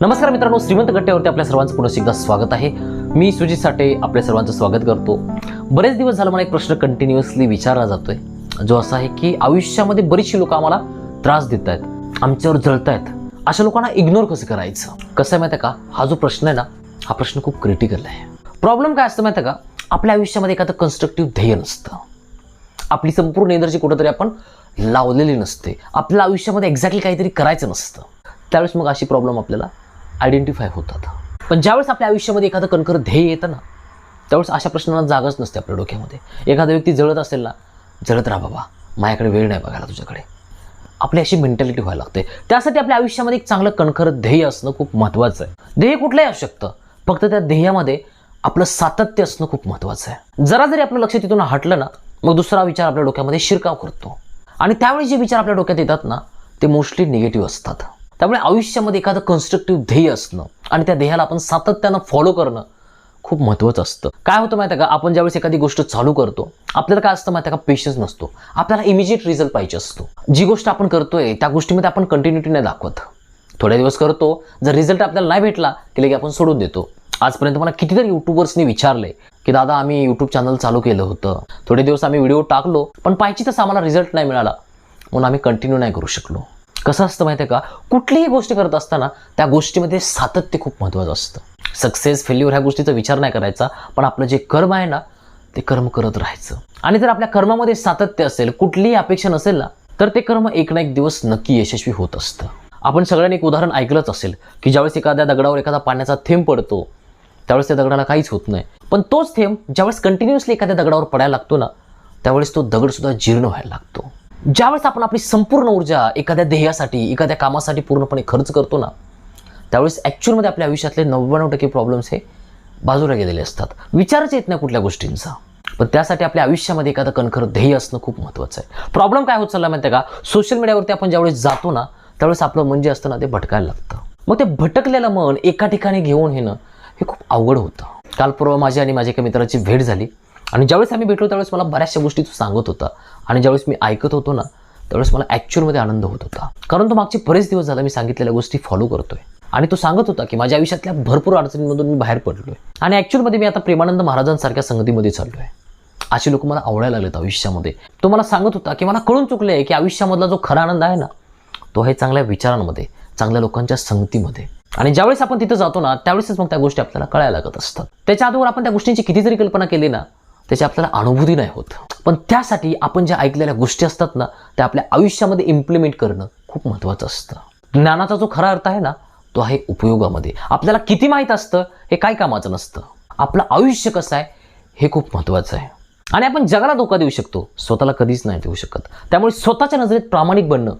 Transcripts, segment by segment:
नमस्कार मित्रांनो श्रीमंत गट्ट्यावरती आपल्या सर्वांचं पुन्हा एकदा स्वागत आहे. मी सुजित साठे आपल्या सर्वांचं स्वागत करतो. बरेच दिवस झाला मला एक प्रश्न कंटिन्युअसली विचारला जातोय. जो असा आहे की आयुष्यामध्ये बरीचशी लोक आम्हाला त्रास देत आहेत आमच्यावर जळत आहेत अशा लोकांना इग्नोर कसं करायचं? कसं आहे माहिती आहे का? हा जो प्रश्न आहे ना हा प्रश्न खूप क्रिटिकल आहे. प्रॉब्लेम काय असतं माहिती आहे का? आपल्या आयुष्यामध्ये एखादं कन्स्ट्रक्टिव्ह ध्येय नसतं. आपली संपूर्ण एनर्जी कुठंतरी आपण लावलेली नसते. आपल्या आयुष्यामध्ये एक्झॅक्टली काहीतरी करायचं नसतं. त्यावेळेस मग अशी प्रॉब्लेम आपल्याला आयडेंटिफाय होतात. पण ज्यावेळेस आपल्या आयुष्यामध्ये एखादं कणखर ध्येय येतं ना त्यावेळेस अशा प्रश्नांना जागाच नसते आपल्या डोक्यामध्ये. एखादा व्यक्ती जळत असेल ना जळत राहा बाबा माझ्याकडे वेळ नाही बघायला तुझ्याकडे. आपली अशी मेंटॅलिटी व्हायला लागते. त्यासाठी आपल्या आयुष्यामध्ये एक चांगलं कणखर ध्येय असणं खूप महत्त्वाचं आहे. ध्येय कुठलंही असू शकतं फक्त त्या ध्येयामध्ये आपलं सातत्य असणं खूप महत्त्वाचं आहे. जरा जरी आपलं लक्ष तिथून हटलं ना मग दुसरा विचार आपल्या डोक्यामध्ये शिरकाव करतो. आणि त्यावेळी जे विचार आपल्या डोक्यात येतात ना ते मोस्टली निगेटिव्ह असतात. त्यामुळे आयुष्यामध्ये एखादं कन्स्ट्रक्टिव्ह ध्येय असणं आणि त्या ध्येयाला आपण सातत्यानं फॉलो करणं खूप महत्त्वाचं असतं. काय होतं माहिती आहे का? आपण ज्यावेळेस एखादी गोष्ट चालू करतो आपल्याला काय असतं माहिती आहे का? पेशन्स नसतो. आपल्याला इमिजिएट रिझल्ट पाहिजे असतो. जी गोष्ट आपण करतोय त्या गोष्टीमध्ये आपण कंटिन्युटी नाही दाखवत. थोड्या दिवस करतो जर रिझल्ट आपल्याला नाही भेटला की लगे आपण सोडून देतो. आजपर्यंत मला कितीतरी युट्यूबर्सनी विचारले की दादा आम्ही यूट्यूब चॅनल चालू केलं होतं. थोडे दिवस आम्ही व्हिडिओ टाकलो पण पाहिजे तसं आम्हाला रिझल्ट नाही मिळाला. म्हणून आम्ही कंटिन्यू नाही करू शकलो. कसं असतं माहिती आहे का? कुठलीही गोष्ट करत असताना त्या गोष्टीमध्ये सातत्य खूप महत्त्वाचं असतं. सक्सेस फेल्युअर ह्या गोष्टीचा विचार नाही करायचा पण आपलं जे कर्म आहे ना ते कर्म करत राहायचं. आणि जर आपल्या कर्मामध्ये सातत्य असेल कुठलीही अपेक्षा नसेल ना तर ते कर्म एक ना एक दिवस नक्की यशस्वी होत असतं. आपण सगळ्यांनी एक उदाहरण ऐकलंच असेल की ज्यावेळेस एखाद्या दगडावर एखादा पाण्याचा थेंब पडतो त्यावेळेस त्या दगडाला काहीच होत नाही. पण तोच थेंब ज्यावेळेस कंटिन्युअसली एखाद्या दगडावर पडायला लागतो ना त्यावेळेस तो दगडसुद्धा जीर्ण व्हायला लागतो. ज्यावेळेस आपण आपली संपूर्ण ऊर्जा एखाद्या ध्येयासाठी एखाद्या कामासाठी पूर्णपणे खर्च करतो ना त्यावेळेस ॲक्च्युअलमध्ये आपल्या आयुष्यातले नव्याण्णव टक्के प्रॉब्लेम्स हे बाजूला गेलेले असतात. विचारच येत नाही कुठल्या गोष्टींचा. पण त्यासाठी आपल्या आयुष्यामध्ये एखादं कणखर ध्येय असणं खूप महत्त्वाचं आहे. प्रॉब्लेम काय होत चालला माहिती आहे का सोशल मीडियावरती आपण ज्यावेळेस जातो ना त्यावेळेस आपलं मन जे असतं ना ते भटकायला लागतं. मग ते भटकलेलं मन एका ठिकाणी घेऊन येणं हे खूप अवघड होतं. काल परवा माझी आणि माझ्या एका मित्राची भेट झाली. आणि ज्यावेळेस आम्ही भेटलो त्यावेळेस मला बऱ्याचशा गोष्टी तो सांगत होता. आणि ज्यावेळेस मी ऐकत होतो ना त्यावेळेस मला ॲक्च्युअलमध्ये आनंद होत होता. कारण तो मागचे बरेच दिवस झाला मी सांगितलेल्या गोष्टी फॉलो करतोय. आणि तो सांगत होता की माझ्या आयुष्यातल्या भरपूर अडचणींमधून मी बाहेर पडलोय. आणि ॲक्च्युअलमध्ये मी आता प्रेमानंद महाराजांसारख्या संगतीमध्ये चाललोय. असे लोक मला आवडायला लागलेत आयुष्यामध्ये. तो मला सांगत होता की मला कळून चुकले आहे की आयुष्यामधला जो खरा आनंद आहे ना तो आहे चांगल्या विचारांमध्ये चांगल्या लोकांच्या संगतीमध्ये. आणि ज्यावेळेस आपण तिथं जातो ना त्यावेळेसच मग त्या गोष्टी आपल्याला कळायला लागत असतात. त्याच्या अगोदर आपण त्या गोष्टींची किती जरी कल्पना केली ना त्याची आपल्याला अनुभूती नाही होत. पण त्यासाठी आपण ज्या ऐकलेल्या गोष्टी असतात ना त्या आपल्या आयुष्यामध्ये इम्प्लिमेंट करणं खूप महत्त्वाचं असतं. ज्ञानाचा जो खरा अर्थ आहे ना तो आहे उपयोगामध्ये. आपल्याला किती माहीत असतं हे काय कामाचं नसतं. आपलं आयुष्य कसं आहे हे खूप महत्त्वाचं आहे. आणि आपण जगाला धोका देऊ शकतो स्वतःला कधीच नाही देऊ शकत. त्यामुळे स्वतःच्या नजरेत प्रामाणिक बनणं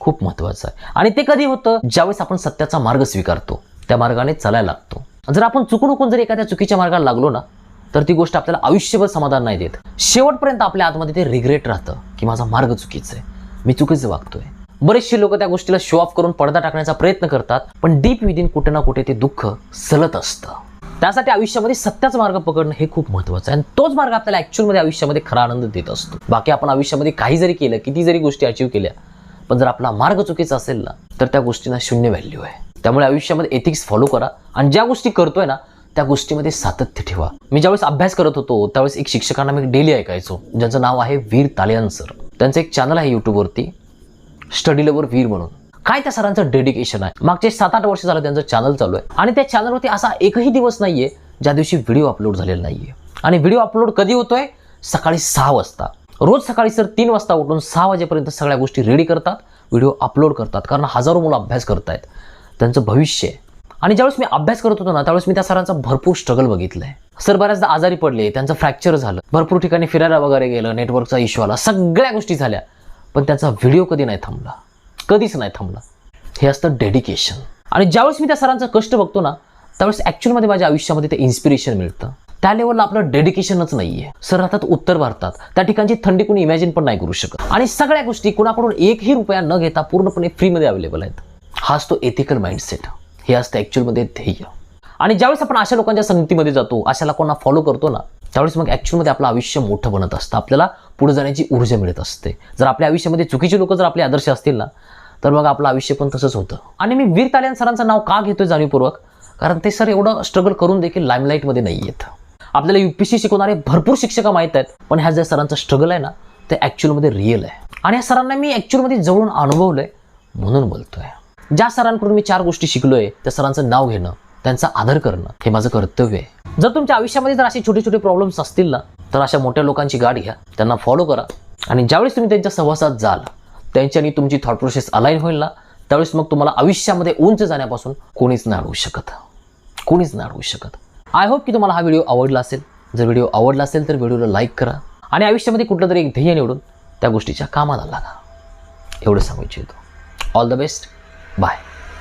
खूप महत्त्वाचं आहे. आणि ते कधी होतं ज्यावेळेस आपण सत्याचा मार्ग स्वीकारतो त्या मार्गाने चालायला लागतो. जर आपण चुकून उकून जर एखाद्या चुकीच्या मार्गाला लागलो ना तर ती गोष्ट आपल्याला आयुष्यभर समाधान नाही देत. शेवटपर्यंत आपल्या आतमध्ये ते रिग्रेट राहतं की माझा मार्ग चुकीचा आहे. मी चुकीचं वागतोय. बरेचसे लोक त्या गोष्टीला शो ऑफ करून पडदा टाकण्याचा प्रयत्न करतात पण डीप विदिन कुठे ना कुठे ते दुःख सलत असतं. त्यासाठी आयुष्यामध्ये सत्याचा मार्ग पकडणं हे खूप महत्त्वाचं आहे. आणि तोच मार्ग आपल्याला ॲक्च्युअलमध्ये आयुष्यामध्ये खरा आनंद देत असतो. बाकी आपण आयुष्यामध्ये काही जरी केलं किती जरी गोष्टी अचीव केल्या पण जर आपला मार्ग चुकीचा असेल ना तर त्या गोष्टींना शून्य व्हॅल्यू आहे. त्यामुळे आयुष्यामध्ये एथिक्स फॉलो करा. आणि ज्या गोष्टी करतोय ना त्या गोष्टीमध्ये सातत्य ठेवा. मी ज्यावेळेस अभ्यास करत होतो त्यावेळेस एक शिक्षकांना मी डेली ऐकायचो. ज्यांचं नाव आहे वीर तालियान सर. त्यांचं एक चॅनल आहे यूट्यूबवरती स्टडी लवर वीर म्हणून. काय त्या सरांचं डेडिकेशन आहे? मागचे सात आठ वर्ष झालं त्यांचं चॅनल चालू आहे. आणि त्या चॅनलवरती असा एकही दिवस नाही आहे ज्या दिवशी व्हिडिओ अपलोड झालेला नाही आहे आणि व्हिडिओ अपलोड कधी होतोय? सकाळी सहा वाजता. रोज सकाळी सर तीन वाजता उठून सहा वाजेपर्यंत सगळ्या गोष्टी रेडी करतात व्हिडिओ अपलोड करतात. कारण हजारो मुलं अभ्यास करतायत. त्यांचं भविष्य आहे. आणि ज्यावेळेस मी अभ्यास करत होतो ना त्यावेळेस मी त्या सरांचा भरपूर स्ट्रगल बघितलंय. सर बऱ्याचदा आजारी पडले त्यांचं फ्रॅक्चर झालं. भरपूर ठिकाणी फिरायला वगैरे गेलं नेटवर्कचा इश्यू आला सगळ्या गोष्टी झाल्या. पण त्यांचा व्हिडिओ कधी नाही थांबला. कधीच नाही थांबला. हे असतं डेडिकेशन आणि ज्यावेळेस मी त्या सरांचं कष्ट बघतो ना त्यावेळेस ॲक्च्युअलमध्ये माझ्या आयुष्यामध्ये ते इन्स्पिरेशन मिळतं. त्या लेवलला आपलं डेडिकेशनच नाहीये. सर राहतात उत्तर भारतात. त्या ठिकाणची थंडी कोणी इमॅजिन पण नाही करू शकत. आणि सगळ्या गोष्टी कोणाकडून एकही रुपया न घेता पूर्णपणे फ्रीमध्ये अवेलेबल आहेत. हाच तो एथिकल माइंडसेट हे असतं ॲक्च्युअलमध्ये ध्येय. आणि ज्यावेळेस आपण अशा लोकांच्या संगतीमध्ये जातो अशा कोणा फॉलो करतो ना त्यावेळेस मग ॲक्च्युअलमध्ये आपलं आयुष्य मोठं बनत असतं. आपल्याला पुढे जाण्याची ऊर्जा मिळत असते. जर आपल्या आयुष्यामध्ये चुकीचे लोक जर आपले आदर्श असतील ना तर मग आपलं आयुष्य पण तसंच होतं. आणि मी वीर तालियान सरांचं नाव का घेतोय जाणीवपूर्वक? कारण ते सर एवढं स्ट्रगल करून देखील लाईमलाईटमध्ये नाही येत आपल्याला युपीसी शिकवणारे भरपूर शिक्षक माहीत आहेत पण ह्या ज्या सरांचं स्ट्रगल आहे ना ते ॲक्च्युअलमध्ये रिअल आहे. आणि या सरांना मी ॲक्च्युअलमध्ये जवळून अनुभवलं आहे म्हणून बोलतोय. ज्या सरांकडून मी चार गोष्टी शिकलोय त्या सरांचं नाव घेणं त्यांचा आदर करणं हे माझं कर्तव्य आहे. जर तुमच्या आयुष्यामध्ये जर असे छोटे छोटे प्रॉब्लेम्स असतील ना तर अशा मोठ्या लोकांची गाठ घ्या त्यांना फॉलो करा. आणि ज्यावेळेस तुम्ही त्यांच्या सहवासात जाल त्यांच्यानी तुमची थॉट प्रोसेस अलाईन होईल ना त्यावेळेस मग तुम्हाला आयुष्यामध्ये उंच जाण्यापासून कोणीच नाही अडवू शकत. कोणीच नाही अडवू शकत. आय होप की तुम्हाला हा व्हिडिओ आवडला असेल. जर व्हिडिओ आवडला असेल तर व्हिडिओला लाईक करा. आणि आयुष्यामध्ये कुठलं तरी एक ध्येय निवडून त्या गोष्टीच्या कामाला लागा. एवढं सांगू इच्छितो. All the best bye